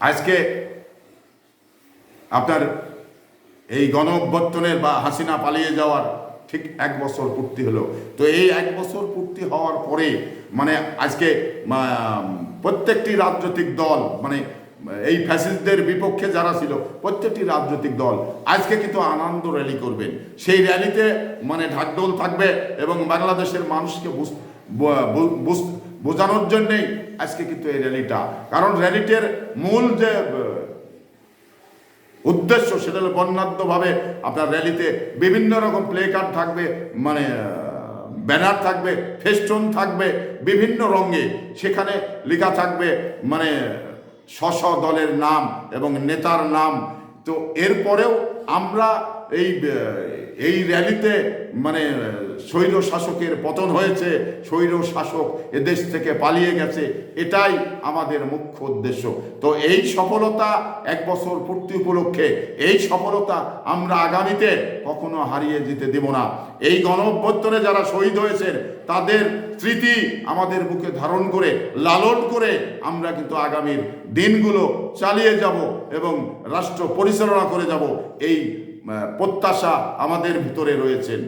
আজকে আপনার এই গণ অভ্যর্থনের বা হাসিনা পালিয়ে যাওয়ার ঠিক এক বছর পূর্তি হলো। তো এই এক বছর পূর্তি হওয়ার পরে মানে আজকে প্রত্যেকটি রাজনৈতিক দল মানে এই ফ্যাসিস্টদের বিপক্ষে যারা ছিল, প্রত্যেকটি রাজনৈতিক দল আজকে কিন্তু আনন্দ র্যালি করবেন। সেই র্যালিতে মানে ঢাকঢোল থাকবে এবং বাংলাদেশের মানুষকে বুঝ- বোঝানোর জন্যেই আজকে কিন্তু এই র্যালিটা কারণ র্যালিটির মূল যে উদ্দেশ্য সেটা হলো বর্ণাঢ্যভাবে আপনার র্যালিতে বিভিন্ন রকম প্লে কার্ড থাকবে মানে ব্যানার থাকবে ফেস্টুন থাকবে, বিভিন্ন রঙে। সেখানে লেখা থাকবে মানে স্ব দলের নাম এবং নেতার নাম। তো এরপরেও আমরা এই এই র্যালিতে মানে স্বৈর শাসকের পতন হয়েছে স্বৈর শাসক এদেশ থেকে পালিয়ে গেছে, এটাই আমাদের মুখ্য উদ্দেশ্য। তো এই সফলতা এক বছর পূর্তি উপলক্ষে, এই সফলতা আমরা আগামীতে কখনো হারিয়ে যেতে দেব না। এই গণ যারা শহীদ হয়েছেন, তাদের স্মৃতি আমাদের বুকে ধারণ করে, লালন করে আমরা কিন্তু আগামীর দিনগুলো চালিয়ে যাব এবং রাষ্ট্র পরিচালনা করে যাব। এই প্রত্যাশা আমাদের ভিতরে রয়েছেন